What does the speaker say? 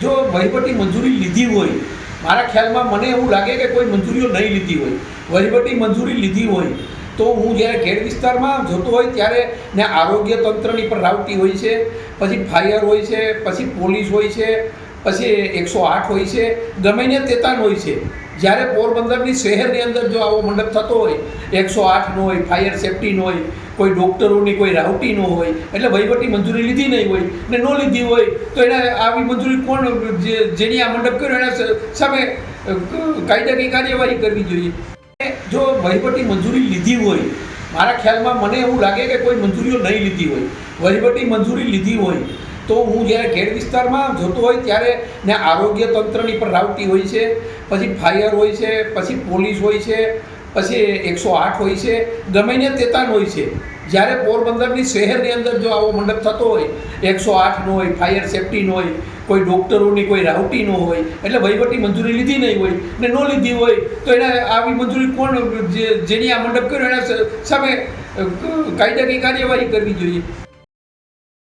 જો વહીવટી મંજૂરી લીધી હોય, મારા ખ્યાલમાં મને એવું લાગે કે કોઈ મંજૂરીઓ નહીં લીધી હોય, વહીવટી મંજૂરી લીધી હોય, તો હું જ્યારે ખેડ વિસ્તારમાં જતો હોય ત્યારે ને આરોગ્ય તંત્રની પણ રાવટી હોય છે, પછી ફાયર હોય છે, પછી પોલીસ હોય છે, પછી એકસો આઠ હોય છે, ગમે ને તેતાન હોય છે. જ્યારે પોરબંદરની શહેરની અંદર જો આવો મંડપ થતો હોય, એકસો આઠનો હોય, ફાયર સેફ્ટીનો હોય કોઈ ડૉક્ટરોની, કોઈ રાવટીનો હોય, એટલે વહીવટી મંજૂરી લીધી નહીં હોય ને ન લીધી હોય, તો એને આવી મંજૂરી કોણ જેની આ મંડપ કર્યો, એના સામે કાયદાની કાર્યવાહી કરવી જોઈએ. જો વહીવટી મંજૂરી લીધી હોય, મારા ખ્યાલમાં મને એવું લાગે કે કોઈ મંજૂરીઓ નહીં લીધી હોય, વહીવટી મંજૂરી લીધી હોય, તો હું જ્યારે ખેડ વિસ્તારમાં જતો હોય ત્યારે ને આરોગ્ય તંત્રની પણ રાવટી હોય છે, પછી ફાયર હોય છે, પછી પોલીસ હોય છે પછી એકસો આઠ હોય છે ગમે ને તેતાન હોય છે. જ્યારે પોરબંદરની શહેરની અંદર જો આવો મંડપ થતો હોય, એકસો આઠનો હોય, ફાયર સેફટીનો હોય, કોઈ ડૉક્ટરોની, કોઈ રાઉટીનો હોય, એટલે વહીવટી મંજૂરી લીધી નહીં હોય ને ન લીધી હોય, તો એને આવી મંજૂરી કોણ જેની આ મંડપ કર્યો, એના સામે કાયદાની કાર્યવાહી કરવી જોઈએ.